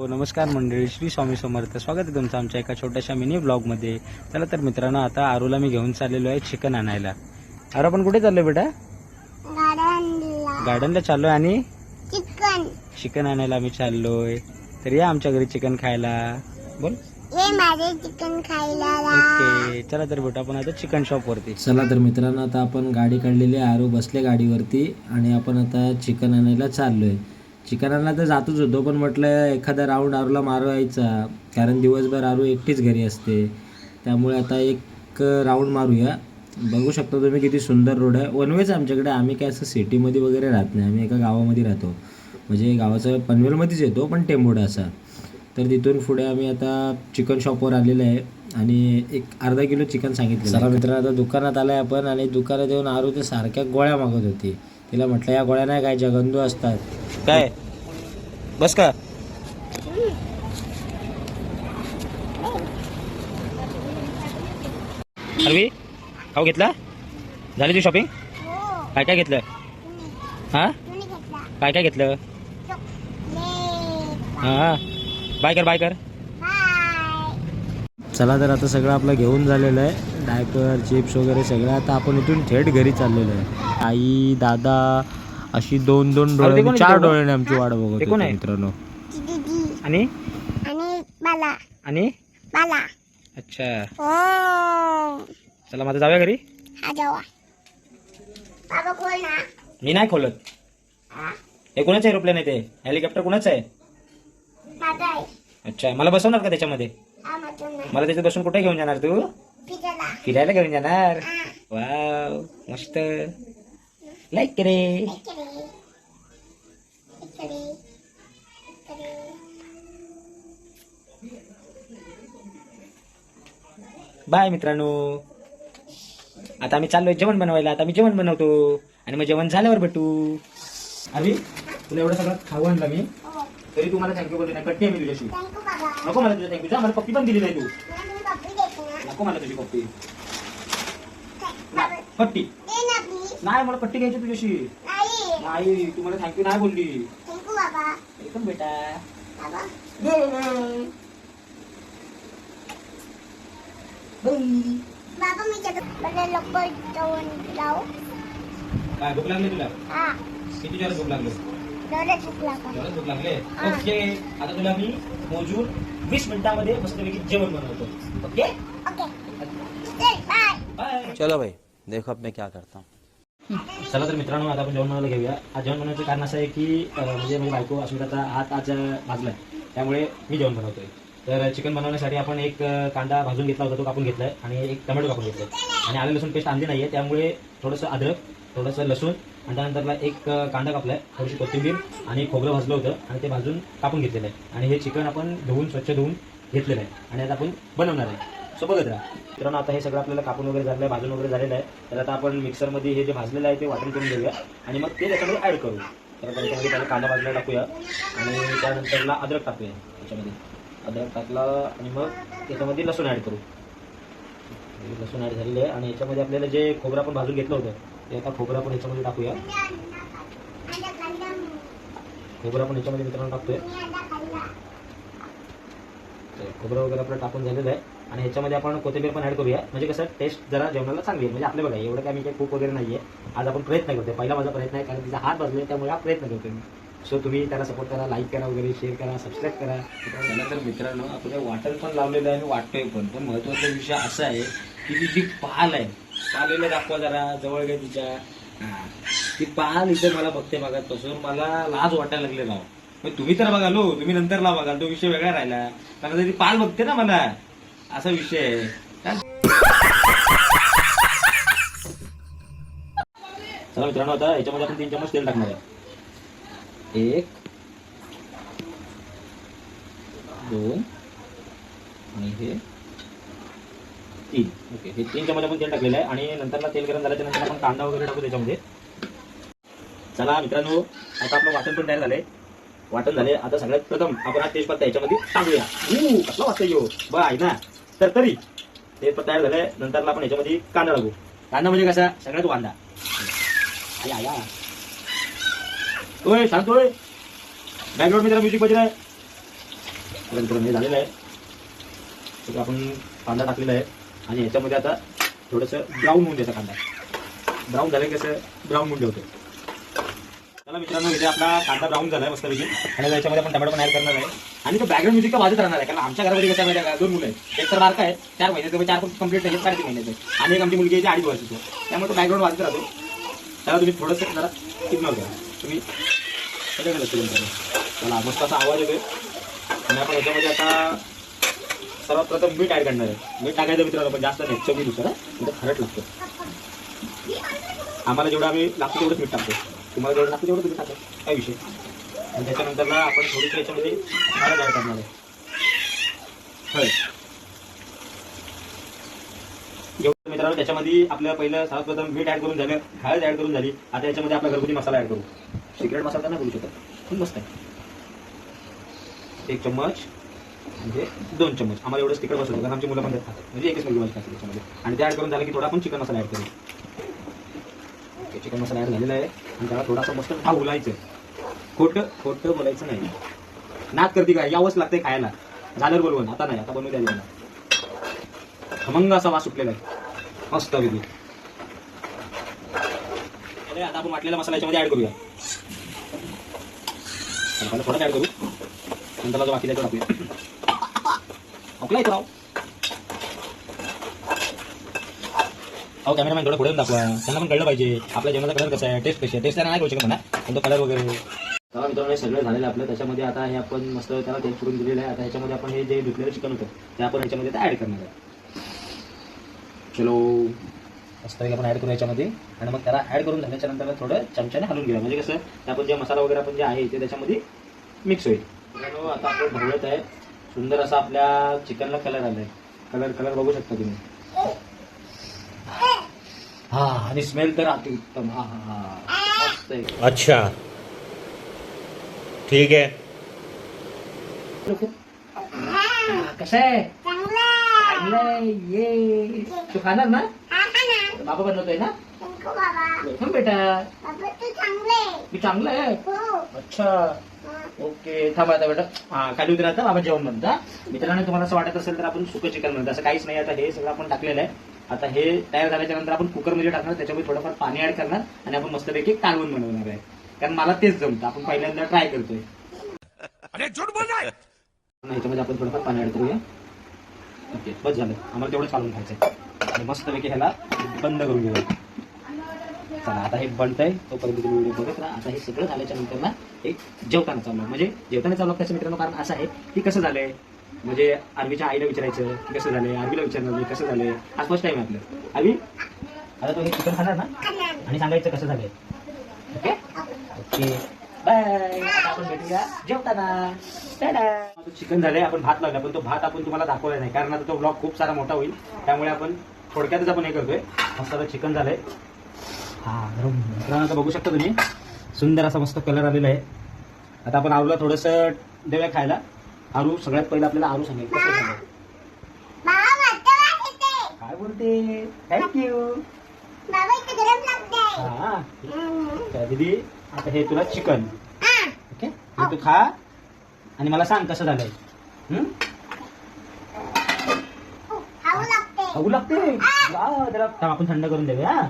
हो नमस्कार मंडळी. श्री स्वामी समर्थ. स्वागत आहे तुमचं आमच्या एका छोट्याशा मिनी ब्लॉगमध्ये. चला तर मित्रांनो आता आरूला मी घेऊन चाललेलो आहे चिकन आणायला. आरू आपण कुठे चाललोय बेटा? गार्डनला. गार्डनला चाललोय आणि? चिकन. चिकन आणायला आम्ही चाललोय. तर या आमच्या घरी चिकन खायला. बोल. ये माझे चिकन खायला ओके. चला तर बेटा आपण आता चिकन शॉप वरती. चला तर मित्रांनो आता आपण गाडी काढलेली आहे. आरू बसले गाडीवरती आणि आपण आता चिकन आणायला चाललोय. चिकन आणायला तर जातच होतो पण म्हटलं एखादा राऊंड आरूला मारवायचा. कारण दिवसभर आरू एकटीच घरी असते. त्यामुळे आता एक राऊंड मारूया. बघू शकता तुम्ही किती सुंदर रोड आहे. वनवेच आमच्याकडे आम्ही काय असं सिटीमध्ये वगैरे राहत नाही. आम्ही एका गावामध्ये राहतो. म्हणजे गावाचं पनवेलमध्येच येतो पण टेंबोडा असा. तर तिथून पुढे आम्ही आता चिकन शॉपवर आलेलो आहे. आणि एक अर्धा किलो चिकन सांगितलं चला मित्रांनो आता दुकानात आलाय आपण. आणि दुकानात येऊन आरू ते सारख्या गोळ्या मागत होती. तिला म्हटलं या गोळ्या नाही काय जगंदू असतात. काय? बस का? अरवी खाऊ घेतला? झाली तुझी शॉपिंग काय काय घेतलं? हा? काय काय घेतलं? हा? बाय कर बाय कर. चला तर आता सगळं आपलं घेऊन झालेलं आहे. डायपर चिप्स वगैरे सगळं. आता आपण इथून थेट घरी चाललेलो आहे. आई दादा अशी दोन दोन डोळे चार डोळ्याने आमची वाट बघत होती मित्रांनो. आणि आणि? बाला. आणि? बाला. अच्छा. हो चला माझं जाऊया घरी. हा जावा बाबा कोण ना. मी नाही खोलत. हे. कुणाचं एरोप्लेन आहे ते? हेलिकॉप्टर कुणाचं आहे? आहे. अच्छा मला बसवणार का त्याच्यामध्ये? मला त्याच्यात बसून कुठे घेऊन जाणार तू? फिरायला. घेऊन जाणार? वाव मस्त. लाईक करे इकडे बाय मित्रांनो. आता आम्ही चाललोय जेवण बनवायला. आता मी जेवण बनवतो. आणि मग जेवण झाल्यावर भेटू. अभि तुला एवढं सगळं खाऊ आणलं मी. हो. तरी तू मला थँक्यू बोलली नाही कट्टी मी तुझ्याशी. नको मला तुझ्या थँक्यू मला पप्पी पण दिली नाही तू नको मला तुझी पप्पी. प्लीज नाही मला पट्टी घ्यायची तुझ्याशी. नाही. नाही तू मला थँक्यू नाही बोलली. थँक्यू बाबा. एकदम बेटा. बाबा. बाबा मी लवकर काय भूक लागली तुला? किती जोरात भूक लागली? भूक लागले. ओके. आता तुला मी मोजून वीस मिनिटामध्ये मस्तपैकी जेवण बनवतो. ओके? ओके. बाय. बाय. चलो भाई देखो अब मैं क्या करता हूँ। चला तर मित्रांनो आता आपण जेवण बनवायला घेऊया. आज जेवण बनवायचं कारण असं आहे की म्हणजे माझी बायको अस्मिताचा हात आज भाजला आहे त्यामुळे मी जेवण बनवतोय. तर चिकन बनवण्यासाठी आपण एक कांदा भाजून घेतला होता तो कापून घेतलाय आणि एक टमॅटो कापून घेतलाय. आणि आले लसूण पेस्ट आणली नाहीये त्यामुळे थोडंसं अद्रक थोडंसं लसूण आणि त्यानंतरला एक कांदा कांदा कापलाय थोडीशी कोथिंबीर आणि खोबरं भाजलं होतं आणि ते भाजून कापून घेतलेलं आहे. आणि हे चिकन आपण धुवून स्वच्छ धुवून घेतलेलं आहे. आणि आता आपण बनवणार आहे. सो बघत राहा. मित्रांनो आता हे सगळं आपल्याला कापून वगैरे झालेलं आहे भाजून वगैरे झालेलं आहे. तर आता आपण मिक्सरमध्ये हे जे भाजलेलं आहे ते वाटण करून घेऊया. आणि मग ते त्याच्यामध्ये ॲड करू तर त्याच्यामध्ये त्याला कांदा भाजला टाकूया. आणि त्यानंतरला अद्रक टाकूया त्याच्यामध्ये. अद्रक टाकला आणि मग त्याच्यामध्ये लसूण ॲड करू. लसूण ॲड झालेलं आहे. आणि याच्यामध्ये आपल्याला जे खोबरं आपण भाजून घेतलं होतं ते आता खोबरं आपण याच्यामध्ये टाकूया. खोबरं आपण याच्यामध्ये मित्रांनो टाकतोय. खोबरं वगैरे आपलं टाकून झालेलं आहे. आणि ह्याच्यामध्ये आपण कोथिंबीर पण ऍड करूया. म्हणजे कसं टेस्ट जरा जेवणाला चांगली आहे. म्हणजे आपल्या बघा एवढं काय मी काही खूप वगैरे नाहीये. आज आपण प्रयत्न करतोय. पहिला माझा प्रयत्न आहे कारण तिचा हात बसले त्यामुळे हा प्रयत्न करतोय मी. सो तुम्ही त्याला सपोर्ट करा लाईक करा वगैरे शेअर करा सबस्क्राईब करा. त्याला तर मित्रांनो आपल्या वाटण पण लावलेलं आहे आणि वाटतोय पण. पण महत्त्वाचा विषय असा आहे की ती जी पाल आहे पालेला दाखवा जरा जवळ घ्या तिच्या. ती पाल इथे मला बघते मागातपासून मला लाज वाटायला लागले लाव मग तुम्ही तर बघा लो तुम्ही नंतर लाव बघाल तो विषय वेगळा राहिला. कारण ती पाल बघते ना मला. असा विषय आहे. चला मित्रांनो आता याच्यामध्ये आपण तीन चमच तेल टाकणार आहे. एक दोन आणि हे तीन. ओके हे तीन चमच आपण तेल टाकलेलं आहे. आणि नंतरला तेल गरम झाल्याच्यानंतर आपण कांदा वगैरे टाकू त्याच्यामध्ये. चला मित्रांनो आता आपलं वाटण पण तयार झालंय. वाटण झाले. आता सगळ्यात प्रथम आपण हा तेजपत्ता याच्यामध्ये टाकूया. ऊ, कसला वाटतं यो. बाय ना. तर तरी तेजपत्ता तयार झालाय. नंतर आपण याच्यामध्ये कांदा टाकू. कांदा म्हणजे कसा? सगळ्यात वांदा. आया आया ओय सांगतोय होय. बॅकग्राऊंड मित्र म्युझिक बजत आहे हे झालेलं आहे. आपण कांदा टाकलेला आहे. आणि ह्याच्यामध्ये आता थोडंसं ब्राऊन होऊन द्यायचा कांदा. ब्राऊन झालं की कसं? ब्राऊन होऊन ठेवतो चला मित्रांनो इथे आपला कांदा ब्राऊन झाला आहे मस्तपैकी. आणि याच्यामध्ये आपण टमाटो पण ॲड करणार आहे. आणि तो बॅकग्राऊंड म्युझिक तर वाजत राहणार आहे कारण आमच्या घरामध्ये कसं माहिती आहे दोन मुलं आहेत. एक तर बारका आहे चार महिन्याचं म्हणजे चार पण कंप्लीट आहे साडेतीन महिन्याचं आहे. आणि एक आमची मुलगी आहे ती अडीच वर्षाची त्यामुळे तो बॅकग्राऊंड वाजत राहतो. त्याला तुम्ही थोडंसं जरा इग्नोर करा तुम्ही मला मस्त असा आवाज येतोय. आणि आपण याच्यामध्ये आता सर्वात प्रथम मीठ ॲड करणार आहे. मीठ टाकायचं मित्रांनो पण जास्त नाही चवी दुसरं म्हणजे खरट लागतो. आम्हाला जेवढं आम्ही लागतो तेवढंच मीठ टाकतो. तुम्हाला जेवढं लागतं तेवढं तुम्ही टाका. काय विषय आणि त्याच्यानंतर ना आपण थोडीशी याच्यामध्ये हळद ॲड करणार आहे हळद जेवढं मित्रांनो त्याच्यामध्ये आपल्या पहिलं सर्वात प्रथम मीठ ॲड करून झालं हळद ॲड करून झाली. आता याच्यामध्ये आपला घरगुती मसाला ॲड करू. सिक्रेट मसाला नाही करू शकत. पण मस्त आहे. एक चम्मच म्हणजे दोन चम्मच. आम्हाला एवढं तिकट बसवतो कारण आमची मुलं पण खातात म्हणजे एकच मुलगी भाजी खाते त्याच्यामध्ये. आणि ते ॲड करून झालं की थोडा आपण चिकन मसाला ॲड करू. चिकन मसाला ॲड झालेला आहे. आणि त्याला थोडासा मस्त हा बोलायचं खोटं खोटं बोलायचं नाही. नाक करते काय? यावंच लागते खायला. झालं बोलवून. आता नाही आता बनवू द्या खमंग असा वास सुटलेला आहे. मस्त अरे आता आपण वाटलेला मसाला याच्यामध्ये ॲड करूया. थोडाच पहिला ॲड करू. नंतर बाकी त्याच्यावर तो टाकूया. आपला येतो राव. अहो कॅमेरामॅन थोडं पुढे दाखवा. त्यांना पण कळलं पाहिजे. आपल्या जेवणाचा कलर कसा आहे टेस्ट कशी आहे. टेस्ट त्यांना नाही करू शकत म्हणा पण तो कलर वगैरे. तेव्हा मित्रांनो हे सगळं झालेलं आहे आपलं. त्याच्यामध्ये आता हे आपण मस्त त्याला तेल करून दिलेलं आहे. आता ह्याच्यामध्ये आपण हे जे धुतलेलं चिकन होतं ते आपण ह्याच्यामध्ये ॲड करणार आहे. चलो. मस्त आपण ॲड करू याच्यामध्ये आणि मग त्याला ॲड करून झाल्याच्यानंतर थोडं चमच्याने हलून घेऊया. म्हणजे कसं ते आपण जे मसाला वगैरे आपण जे आहे ते त्याच्यामध्ये मिक्स होईल. मित्रांनो, आता आपण ढवळत आहे. सुंदर असा आपल्या चिकनला कलर आलाय. कलर कलर बघू शकता तुम्ही. हा आणि स्मेल तर अतिउत्तम हा हा हा. मस्त आहे. अच्छा. ठीक है कसं आहे? चांगला ये. तू खाणार ना? हा बाबा बनवतोय ना? वेलकम बेटा. बाबा तू चांगले मी चांगलं आहे. हो. अच्छा. ओके थांबा आता बेटा. हा खाली उतर आता बाबा जेवण म्हणता. मित्रांनो तुम्हाला असं वाटत असेल तर आपण सुकं चिकन म्हणतो. असं काहीच नाही आता हे सगळं आपण टाकलेलं आहे. आता हे तयार झाल्याच्यानंतर आपण कुकरमध्ये टाकणार त्याच्यामध्ये थोडंफार पाणी ऍड करणार आणि आपण मस्तपैकी कालवण बनवणार आहे. कारण मला तेच जमतं. आपण पहिल्यांदा ट्राय करतोय. ह्याच्यामध्ये आपण थोडंफार पाणी ऍड करूया. ओके बस झालं. आम्हाला तेवढंच कालवून खायचंय. आणि मस्तपैकी ह्याला बंद करून घेऊया. चला आता हे बनतंय तोपर्यंत तुम्ही व्हिडिओ बघत राहा. आता हे सगळं झाल्याच्यानंतर ना एक जेवताना चालू. म्हणजे जेवताना चालू त्याचं मित्रांनो कारण असं आहे की कसं झालंय? म्हणजे आरवीच्या आईला विचारायचं की कसं झालंय? आरवीला विचारणार कसं झालंय? आज फर्स्ट टाइम आपलं आरवी आता तो हे चिकन खाणार ना? आणि सांगायचं कसं झालंय. ओके? ओके. बाय. आपण भेटूया जेवताना. चिकन झालंय आपण भात लावला पण तो भात आपण तुम्हाला दाखवला नाही. कारण आता तो ब्लॉग खूप सारा मोठा होईल. त्यामुळे आपण थोडक्यातच आपण हे करतोय. मस्त आता चिकन झालंय. हा बरोबर. मित्रांनो आता बघू शकता तुम्ही सुंदर असा मस्त कलर आलेला आहे. आता आपण आरूला थोडंसं देऊया खायला. आरू सगळ्यात पहिलं आपल्याला आरू सांगेल कसं येते काय बोलते? थँक्यू गरम हा. हम्म. तर दीदी आता हे तुला चिकन. ओके? हे तू खा. आणि मला सांग कसं झालंय? हं? खाऊ लागते वा, थांब, आपण थंड करून देऊया हा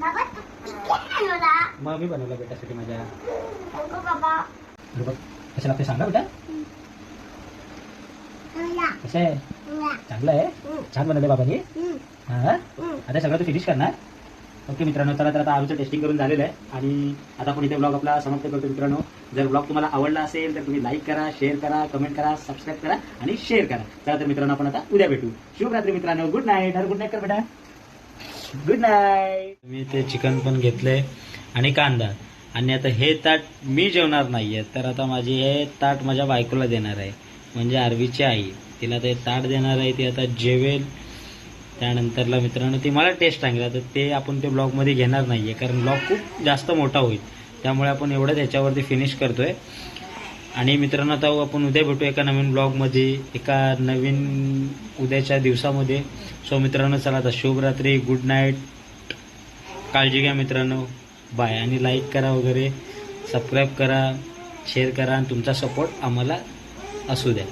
बाबा तू किती बनवला मग मी बनवलं बेटासाठी माझ्या. बघ कसं लागते सांगा बेटा. कसं आहे? चांगला आहे. छान बनवलंय बाबांनी? हम्म. हा? हम्म. आता सगळं तू फिनिश करणार. ओके मित्रांनो चला तर आता आमचं टेस्टिंग करून झालेलं आहे. आणि आता आपण इथे ब्लॉग आपला समाप्त करतो मित्रांनो. जर ब्लॉग तुम्हाला आवडला असेल तर तुम्ही लाईक करा शेअर करा कमेंट करा सबस्क्राईब करा आणि शेअर करा. चला तर मित्रांनो आपण आता उद्या भेटू. शुभरात्री मित्रांनो. गुड नाईट हर गुड नाईट कर बेटा. गुड नाईट मी ते चिकन पण घेतलंय. आणि कांदा. आणि आता हे ताट मी जेवणार नाही आहे तर आता माझी हे ताट माझ्या बायकोला देणार आहे म्हणजे आरवीची आई. तिला ते ताट देणार आहे ती आता जेवेल. त्यानंतरला मित्रांनो ती मला टेस्ट सांगेल. आता ते आपण ते ब्लॉगमध्ये घेणार नाही आहे कारण ब्लॉग खूप जास्त मोठा होईल. त्यामुळे आपण एवढंच त्याच्यावरती फिनिश करतोय. आणि मित्रांनो आता आपण उद्या भेटू एका नवीन ब्लॉगमध्ये एका नवीन उद्याच्या दिवसामध्ये. सो मित्रांनो चला आता शुभरात्री गुड नाईट काळजी घ्या मित्रांनो. बाय. आणि लाईक करा वगैरे सबस्क्राईब करा शेअर करा आणि तुमचा सपोर्ट आम्हाला असू द्या.